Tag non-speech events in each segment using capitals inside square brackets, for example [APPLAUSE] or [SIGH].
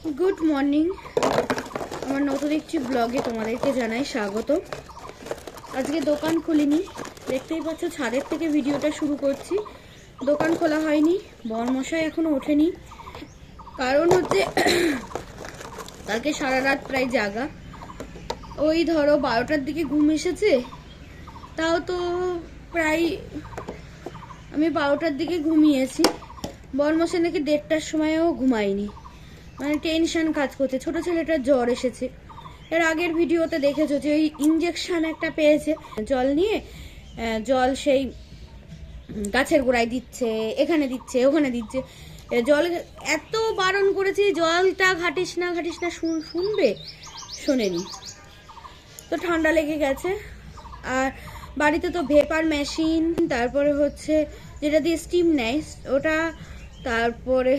Good morning আমার নতুন একটি ব্লগে তোমাদেরকে জানাই স্বাগত আজকে দোকান খুলিনি। দেখতেই পাচ্ছ ছাদের থেকে ভিডিওটা শুরু করছি। দোকান খোলা হয়নি, বরমশাই এখনও ওঠেনি। কারণ হচ্ছে [COUGHS] কালকে সারা রাত প্রায় জাগা। ওই ধরো বারোটার দিকে ঘুম এসেছে। তাও তো প্রায় আমি বারোটার দিকে ঘুমিয়েছি। বরমশাই নাকি দেড়টার সময়ও ঘুমায়নি। মানে টেনশন কাজ করছে। ছোট ছেলেটার জ্বর এসেছে। এর আগের ভিডিওতে দেখেছ যে ওই ইঞ্জেকশন একটা পেয়েছে। জল নিয়ে জল সেই গাছের গোড়ায় দিচ্ছে, এখানে দিচ্ছে, ওখানে দিচ্ছে। জল এত বারণ করেছি, জলটা ঘাটিস না ঘাটিস না, শুন- শুনবে? শোনেনি। তো ঠান্ডা লেগে গেছে। আর বাড়িতে তো ভেপার মেশিন, তারপরে হচ্ছে যেটা দিয়ে স্টিম নেয়, ওটা, তারপরে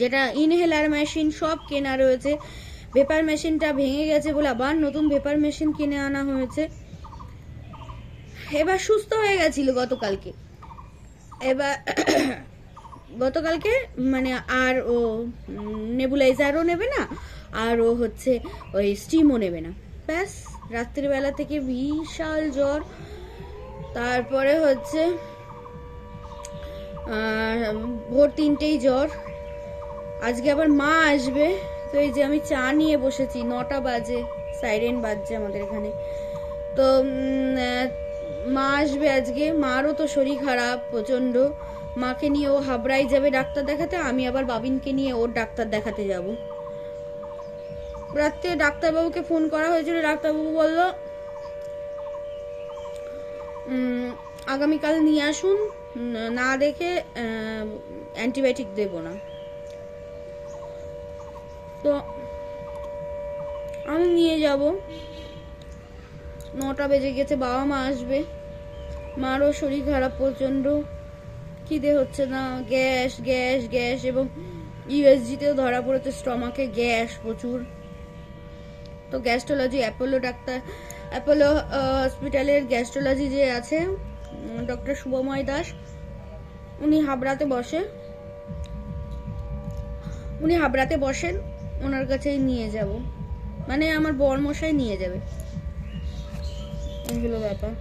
যেটা ইনহেলার মেশিন সব কেনা রয়েছে। ভেপার মেশিনটা ভেঙে গেছে বলে আবার নতুন ভেপার মেশিন কিনে আনা হয়েছে। এবার সুস্থ হয়ে গেছিল গতকালকে। এবার [COUGHS] গতকালকে মানে আর ও নেবুলাইজারও নেবে না, আর ও হচ্ছে ওই স্টিমও নেবে না। ব্যাস, রাত্রিবেলা থেকে বিশাল জ্বর। তারপরে হচ্ছে ভোর তিনটেই জ্বর। আজকে আবার মা আসবে। তো এই যে আমি চা নিয়ে বসেছি। নটা বাজে সাইরেন বাজছে আমাদের এখানে। তো মা আসবে আজকে। মারও তো শরীর খারাপ প্রচণ্ড। মাকে নিয়ে ও হাবড়াই যাবে ডাক্তার দেখাতে। আমি আবার বাবিনকে নিয়ে ওর ডাক্তার দেখাতে যাব। রাত্রে ডাক্তারবাবুকে ফোন করা হয়েছিল। ডাক্তারবাবু বলল আগামীকাল নিয়ে আসুন। না দেখে অ্যান্টিবায়োটিক দেব না। তো আমি নিয়ে যাব। নটা বেজে গেছে, বাবা মা আসবে। মারও শরীর খারাপ প্রচণ্ড। খিদে হচ্ছে না। গ্যাস গ্যাস গ্যাস এবং ইউএসজিতেও ধরা পড়েছে স্টমাকে। গ্যাস প্রচুর। তো গ্যাস্ট্রোলজি, অ্যাপোলো ডাক্তার, অ্যাপোলো হসপিটালের গ্যাস্ট্রোলজি যে আছে ডক্টর শুভময় দাস, উনি হাবড়াতে বসে। উনি হাবড়াতে বসেন। ওনার কাছেই নিয়ে যাব। মানে আমার বরমশাই নিয়ে যাবে। এগুলো ব্যাপার।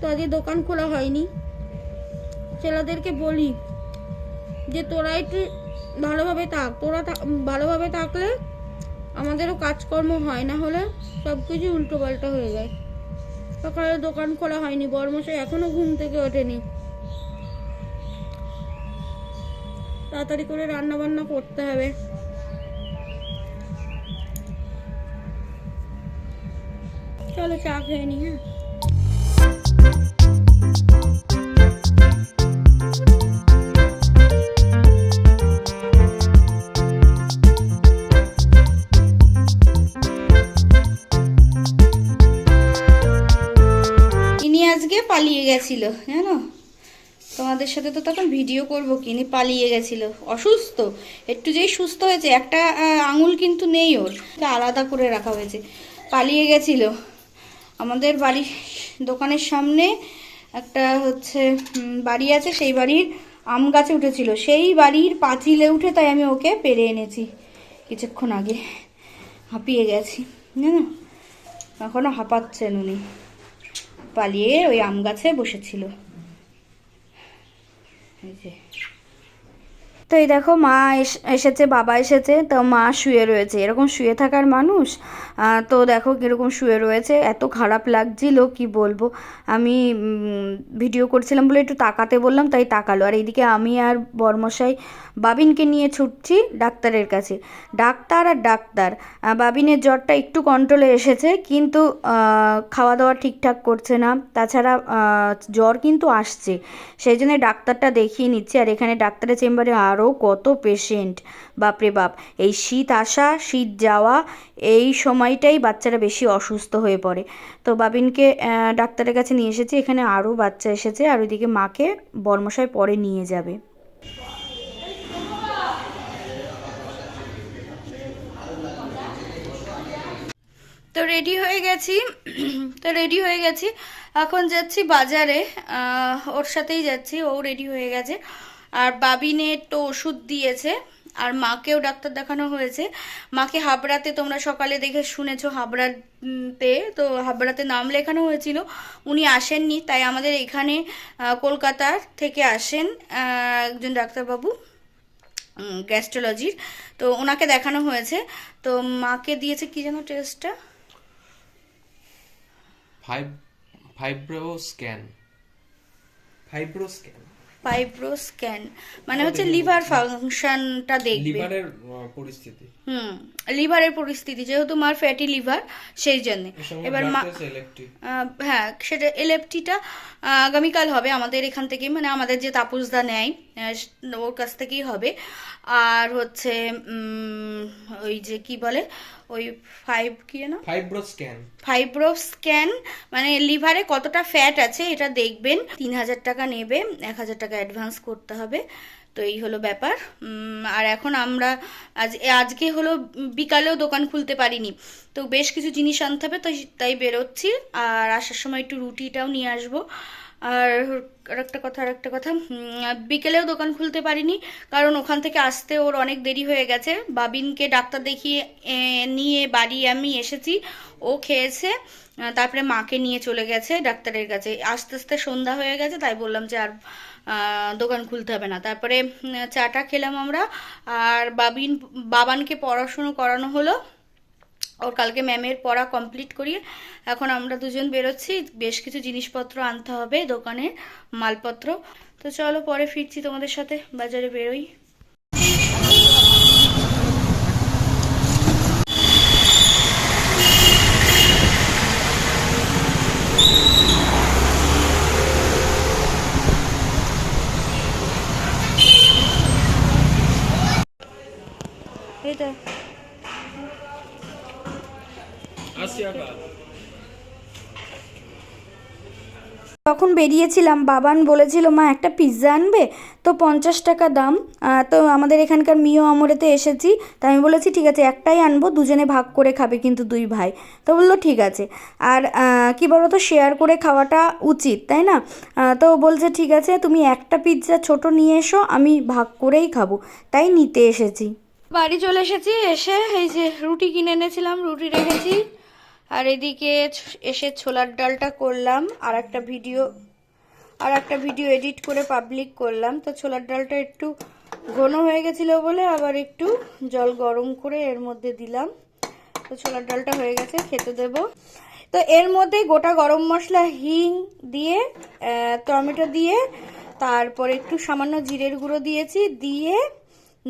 তো আজকে দোকান খোলা হয়নি। ছেলেদেরকে বলি যে তোরা একটু ভালোভাবে থাক। তোরা ভালোভাবে থাকলে আমাদেরও কাজকর্ম হয়, না হলে সব কিছু উল্টো পাল্টা হয়ে যায়। সকালে দোকান খোলা হয়নি, বরমশাই এখনও ঘুম থেকে ওঠেনি। তাড়াতাড়ি করে রান্না বান্না করতে হবে। চলো চা খেয়ে নি হ্যাঁ। আজকে পালিয়ে গেছিল, জানো? তোমাদের সাথে তো তখন ভিডিও করব কি? ইনি পালিয়ে গেছিল। অসুস্থ। একটু যেই সুস্থ হয়েছে, একটা আঙুল কিন্তু নেই ওর। আলাদা করে রাখা হয়েছে। পালিয়ে গেছিল। আমাদের বাড়ির দোকানের সামনে একটা হচ্ছে বাড়ি আছে, সেই বাড়ির আম গাছে উঠেছিল। সেই বাড়ির পাঁচিলে উঠে তাই আমি ওকে পেরে এনেছি। কিছুক্ষণ আগে। হাঁপিয়ে গেছি। জানো? এখনও হাঁপাচ্ছেন উনি। পালিয়ে ওই আম গাছে বসেছিল। এই যে তো এই দেখো মা এস- এসেছে, বাবা এসেছে, তো মা শুয়ে রয়েছে। এরকম শুয়ে থাকার মানুষ তো দেখো কীরকম শুয়ে রয়েছে। এত খারাপ লাগছিল, কি বলব? আমি ভিডিও করছিলাম বলে একটু তাকাতে বললাম, তাই তাকালো। আর এইদিকে আমি আর বর্মশাই বাবিনকে নিয়ে ছুটছি ডাক্তারের কাছে। ডাক্তার আর ডাক্তার বাবিনের জ্বরটা একটু কন্ট্রোলে এসেছে, কিন্তু খাওয়া দাওয়া ঠিকঠাক করছে না। তাছাড়া জ্বর কিন্তু আসছে। সেই জন্য ডাক্তারটা দেখিয়ে নিচ্ছে। আর এখানে ডাক্তারের চেম্বারে আরও কত পেশেন্ট বাপরে বাপ, এই শীত আসা, শীত যাওয়া, এই সময়টাই বাচ্চারা বেশি অসুস্থ হয়ে পড়ে। তো বাবিনকে ডাক্তারের কাছে নিয়ে এসেছি, এখানে আরও বাচ্চা এসেছে, আর ওইদিকে মাকে বর্মশায় পরে নিয়ে যাবে। তো রেডি হয়ে গেছি, [CLEARS THROAT] তো রেডি হয়ে গেছি। এখন যাচ্ছি বাজারে ওর সাথেই যাচ্ছি, ও রেডি হয়ে গেছে। আর বাবিনের তো ওষুধ দিয়েছে আর মাকেও ডাক্তার দেখানো হয়েছে। মাকে হাবড়াতে তোমরা সকালে দেখে শুনেছো হাবড়াতে তো হাবড়াতে নাম লেখানো হয়েছিল। উনি আসেননি তাই আমাদের এখানে কলকাতার থেকে আসেন একজন ডাক্তারবাবু গ্যাস্ট্রোলজির। তো ওনাকে দেখানো হয়েছে। তো মাকে দিয়েছে কি যেন টেস্টটা? Fibro scan fibro scan fibro scan মানে হচ্ছে লিভার ফাংশনটা দেখবে। লিভারের পরিস্থিতি। হুম। লিভারের পরিস্থিতি যেহেতু মার ফ্যাটি লিভার সেই জন্য। এবার মা হ্যাঁ সেটা এলএফটিটা আগামীকাল হবে আমাদের এখান থেকে মানে আমাদের যে তাপসদা নেয় ওর কাছ থেকেই হবে। আর হচ্ছে ওই যে কি বলে ওই ফাইভ কি না ফাইব্রো স্ক্যান ফাইব্রো স্ক্যান মানে লিভারে কতটা ফ্যাট আছে এটা দেখবেন। তিন হাজার টাকা নেবে এক হাজার টাকা অ্যাডভান্স করতে হবে। তো এই হলো ব্যাপার। আর এখন আমরা আজ আজকে হলো বিকালেও দোকান খুলতে পারিনি। তো বেশ কিছু জিনিস আনতে হবে, তাই তাই বেরোচ্ছি। আর আসার সময় একটু রুটিটাও নিয়ে আসব। আর একটা কথা, আর একটা কথা বিকেলেও দোকান খুলতে পারিনি, কারণ ওখান থেকে আসতে ওর অনেক দেরি হয়ে গেছে। বাবিনকে ডাক্তার দেখিয়ে নিয়ে বাড়ি আমি এসেছি, ও খেয়েছে তারপরে মাকে নিয়ে চলে গেছে ডাক্তারের কাছে। আস্তে আস্তে সন্ধ্যা হয়ে গেছে, তাই বললাম যে আর দোকান খুলতে হবে না। তারপরে চাটা খেলাম আমরা, আর বাবিন, বাবানকে পড়াশুনো করানো হলো। ওর কালকে ম্যামের পড়া কমপ্লিট করিয়ে এখন আমরা দুজন বেরোচ্ছি। বেশ কিছু জিনিসপত্র আনতে হবে দোকানে, মালপত্র। তো চলো পরে ফিরছি তোমাদের সাথে, বাজারে বেরোই। এটা। তখন বেরিয়েছিলাম বাবান বলেছিল মা একটা পিৎজা আনবে? তো পঞ্চাশ টাকা দাম। তো আমাদের এখানকার মিও আমরেতে এসেছি তো আমি বলেছি ঠিক আছে একটাই আনব দুজনে ভাগ করে খাবে কিন্তু দুই ভাই। তো বলল ঠিক আছে। আর কি বলো তো শেয়ার করে খাওয়াটা উচিত তাই না? তো বলছে ঠিক আছে তুমি একটা পিৎজা ছোট নিয়ে এসো আমি ভাগ করেই খাব। তাই নিতে এসেছি। বাড়ি চলে এসেছি, এসে এই যে রুটি কিনে এনেছিলাম, রুটি রেখেছি। আর এদিকে এসে ছোলার ডালটা করলাম, আর একটা ভিডিও, আর একটা ভিডিও এডিট করে পাবলিক করলাম। তো ছোলার ডালটা একটু ঘন হয়ে গেছিল বলে আবার একটু জল গরম করে এর মধ্যে দিলাম। তো ছোলার ডালটা হয়ে গেছে, খেতে দেব। তো এর মধ্যে গোটা গরম মশলা, হিং দিয়ে টমেটো দিয়ে, তারপর একটু সামান্য জিরের গুঁড়ো দিয়েছি, দিয়ে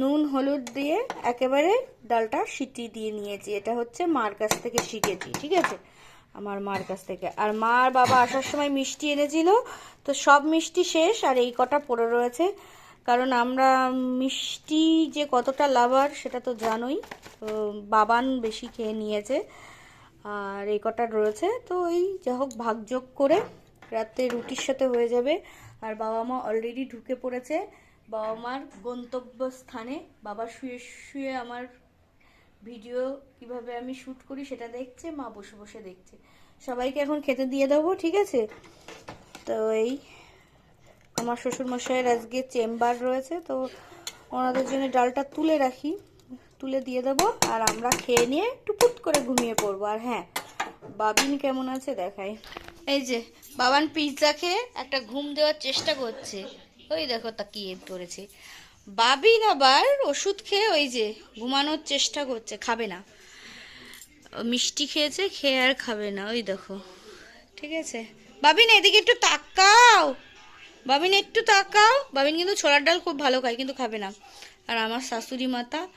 নুন, হলুদ দিয়ে একেবারে ডালটা সিটি দিয়ে নিয়েছি। এটা হচ্ছে মার কাছ থেকে শিখেছি, ঠিক আছে? আমার মার কাছ থেকে। আর মা আর বাবা আসার সময় মিষ্টি এনেছিল, তো সব মিষ্টি শেষ, আর এই কটা পড়ে রয়েছে। কারণ আমরা মিষ্টি যে কতটা লাভার, সেটা তো জানোই। বাবান বেশি খেয়ে নিয়েছে, আর এই কটা রয়েছে। তো এই যা হোক, ভাগযোগ করে রাতে রুটির সাথে হয়ে যাবে। আর বাবা মা অলরেডি ঢুকে পড়েছে। বাবা মার গন্তব্যস্থানে বাবা শুয়ে শুয়ে আমার ভিডিও কীভাবে আমি শ্যুট করি সেটা দেখছে, মা বসে বসে দেখছে। সবাইকে এখন খেতে দিয়ে দেবো, ঠিক আছে? তো এই আমার শ্বশুরমশাইয়ের আজকে চেম্বার রয়েছে, তো ওনাদের জন্য ডালটা তুলে রাখি, তুলে দিয়ে দেবো, আর আমরা খেয়ে নিয়ে টুপুট করে ঘুমিয়ে পড়ব। আর হ্যাঁ বাবিন কেমন আছে দেখাই। এই যে, বাবান পিৎজা খেয়ে একটা ঘুম দেওয়ার চেষ্টা করছে। ওই দেখো তা তাকিয়ে পড়েছে। বাবিন আবার ওষুধ খেয়ে ওই যে ঘুমানোর চেষ্টা করছে, খাবে না। মিষ্টি খেয়েছে, খেয়ে আর খাবে না, ওই দেখো। ঠিক আছে। বাবিন, এদিকে একটু তাকাও। বাবিন, একটু তাকাও। বাবিন কিন্তু ছোলার ডাল খুব ভালো খায়, কিন্তু খাবে না। আর আমার শাশুড়ি মাতা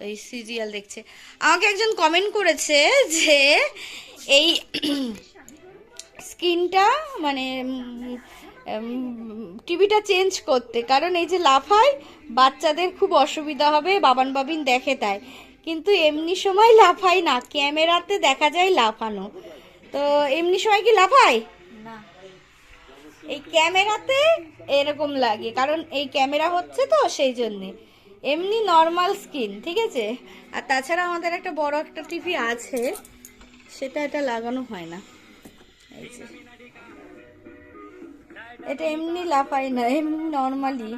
ওই সিরিয়াল দেখছে। আমাকে একজন কমেন্ট করেছে যে এই [CLEARS THROAT] স্কিনটা মানে টিভিটা চেঞ্জ করতে। কারণ এই যে লাফায় বাচ্চাদের খুব অসুবিধা হবে বাবান বাবিন দেখে তাই। কিন্তু এমনি সময় লাফায় না ক্যামেরাতে দেখা যায় লাফানো। তো এমনি সময় কি লাফায় না। এই ক্যামেরাতে এরকম লাগে কারণ এই ক্যামেরা হচ্ছে তো সেই জন্যে। এমনি নর্মাল স্ক্রিন ঠিক আছে? আর তাছাড়া আমাদের একটা বড় একটা টিভি আছে সেটা এটা লাগানো হয় না। এই যে। এটা এমনি লাফাই না এমনি নর্মালি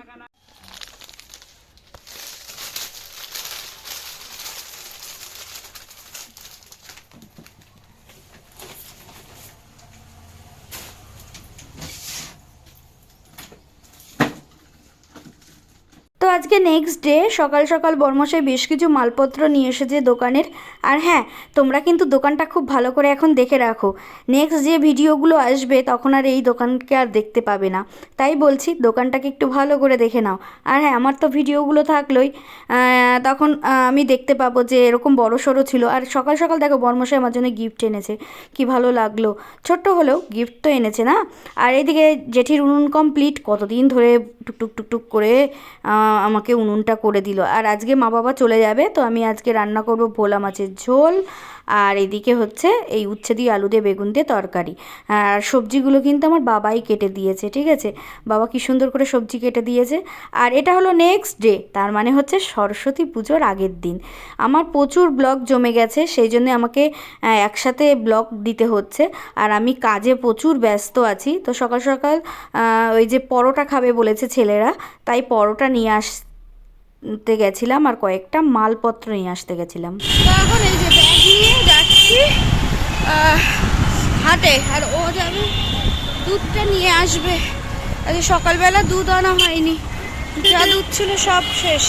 আজকে নেক্সট ডে সকাল সকাল বর্মশাই বেশ কিছু মালপত্র নিয়ে এসেছে দোকানের। আর হ্যাঁ তোমরা কিন্তু দোকানটা খুব ভালো করে এখন দেখে রাখো। নেক্সট যে ভিডিওগুলো আসবে, তখন আর এই দোকানকে আর দেখতে পাবে না। তাই বলছি, দোকানটাকে একটু ভালো করে দেখে নাও। আর হ্যাঁ আমার তো ভিডিওগুলো থাকলোই। তখন আমি দেখতে পাবো যে এরকম বড় সড়ো ছিল। আর সকাল সকাল দেখো, বর্মশাই আমার জন্য গিফট এনেছে। কি ভালো লাগল। ছোট্ট হলেও গিফট তো এনেছে না? আর এদিকে জেঠির উনুন কমপ্লিট কতদিন ধরে টুকটুক টুকটুক করে আমাকে উনুনটা করে দিল। আর আজকে মা বাবা চলে যাবে, তো আমি আজকে রান্না করব ভোলা মাছের ঝোল। আর এদিকে হচ্ছে এই উচ্ছে দিয়ে আলু দিয়ে বেগুন দিয়ে তরকারি। আর সবজিগুলো কিন্তু আমার বাবাই কেটে দিয়েছে, ঠিক আছে? বাবা কি সুন্দর করে সবজি কেটে দিয়েছে। আর এটা হলো নেক্সট ডে তার মানে হচ্ছে সরস্বতী পুজোর আগের দিন। আমার প্রচুর ব্লগ জমে গেছে, সেই জন্য আমাকে একসাথে ব্লগ দিতে হচ্ছে। আর আমি কাজে প্রচুর ব্যস্ত আছি। তো সকাল সকাল ওই যে পরোটা খাবে বলেছে ছেলেরা, তাই পরোটা নিয়ে আসতে গেছিলাম আর কয়েকটা মালপত্র নিয়ে আসতে গেছিলাম। এখন এই যাচ্ছি হাটে। আর ও যাবে দুধটা নিয়ে আসবে। আজ সকালবেলা দুধ আনা হয়নি। যা দুধ ছিল সব শেষ।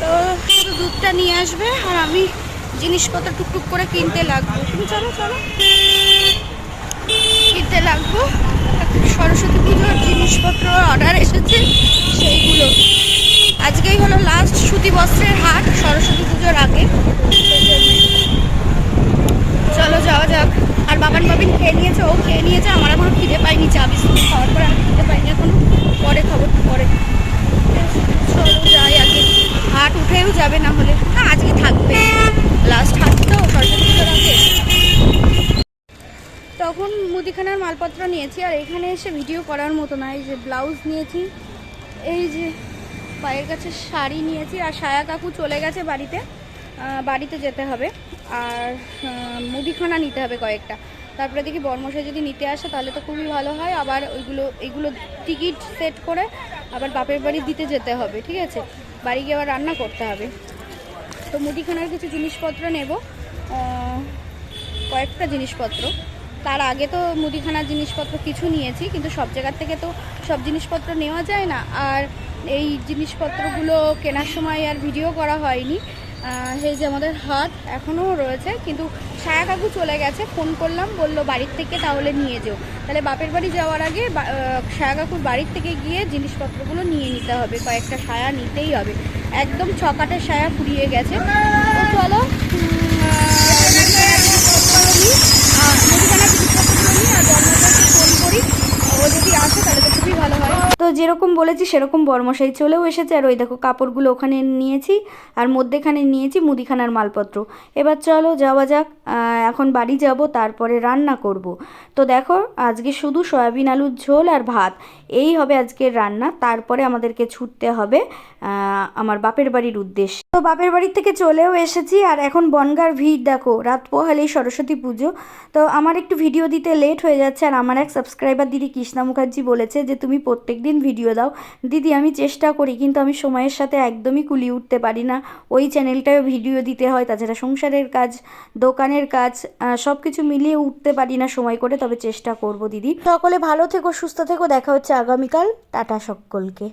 তো শুধু দুধটা নিয়ে আসবে আর আমি জিনিসপত্র টুকটুক করে কিনতে লাগবো। তুমি চলো চলো। কিনতে লাগবো। সরস্বতী পুজোর জিনিসপত্র অর্ডার এসেছে সেইগুলো। আজকেই হলো লাস্ট সুতি বস্ত্রের হাট, সরস্বতী পুজোর আগে সেই জন্যে। চলো যাওয়া যাক আর বাবান বাবিন খেয়ে নিয়েছে ও খেয়ে নিয়েছে আমার এখনও পাইনি চা বিস্কুট খাওয়ার পরে আমি খিদে পাইনি এখনও পরে খাব, পরে চলো যাই আগে। হাট উঠেও যাবে না হলে। না আজকে থাকবে। লাস্ট হাট তো আগে। তখন মুদিখানার মালপত্র নিয়েছি আর এখানে এসে ভিডিও করার মতো না। এই যে ব্লাউজ নিয়েছি, এই যে পায়ের কাছে শাড়ি নিয়েছি আর সায়া কাকু চলে গেছে বাড়িতে। বাড়িতে যেতে হবে। আর মুদিখানা নিতে হবে কয়েকটা। তারপরে দেখি বর্মশাই যদি নিতে আসে, তাহলে তো খুবই ভালো হয়। আবার ওইগুলো এইগুলো টিকিট সেট করে আবার বাপের বাড়ি দিতে যেতে হবে, ঠিক আছে? বাড়ি গিয়ে আবার রান্না করতে হবে। তো মুদিখানার কিছু জিনিসপত্র নেব। কয়েকটা জিনিসপত্র। তার আগে তো মুদিখানার জিনিসপত্র কিছু নিয়েছি, কিন্তু সব জায়গার থেকে তো সব জিনিসপত্র নেওয়া যায় না। আর এই জিনিসপত্রগুলো কেনার সময় আর ভিডিও করা হয়নি। সেই যে আমাদের হাত এখনও রয়েছে, কিন্তু ছায়া কাকু চলে গেছে, ফোন করলাম, বলল বাড়ির থেকে তাহলে নিয়ে যেও। তাহলে বাপের বাড়ি যাওয়ার আগে ছায়া কাকুর বাড়ির থেকে গিয়ে জিনিসপত্রগুলো নিয়ে নিতে হবে, কয়েকটা সায়া নিতেই হবে। একদম ছকাটের সায়া ফুরিয়ে গেছে। তো চলো যেরকম বলেছি, সেরকম বর্মশাই চলেও এসেছে। আর ওই দেখো, কাপড়গুলো ওখানে নিয়েছি আর মধ্যেখানে নিয়েছি মুদিখানার মালপত্র। এবার চলো যাওয়া যাক এখন বাড়ি যাব, তারপরে রান্না করব। তো দেখো, আজকে শুধু সয়াবিন আলুর ঝোল আর ভাত। এই হবে আজকের রান্না। তারপরে আমাদেরকে ছুটতে হবে আমার বাপের বাড়ির উদ্দেশ্যে। তো বাপের বাড়ির থেকে চলেও এসেছি। আর এখন বনগার ভিড়, দেখো, রাত পোহালেই সরস্বতী পুজো। তো আমার একটু ভিডিও দিতে লেট হয়ে যাচ্ছে। আর আমার এক সাবস্ক্রাইবার দিদি কৃষ্ণা মুখার্জি বলেছে যে, তুমি প্রত্যেক দিন ভিডিও দাও। দিদি, আমি চেষ্টা করি, কিন্তু আমি সময়ের সাথে একদমই কুলি উঠতে পারি না। ওই চ্যানেলটায় ভিডিও দিতে হয়, তাছাড়া সংসারের কাজ, দোকানের কাজ সব কিছু মিলিয়ে উঠতে পারি না সময় করে, তবে চেষ্টা করব দিদি। সকলে ভালো থেকো, সুস্থ থেকো, দেখা হচ্ছে আগামীকাল। টাটা সকলকে।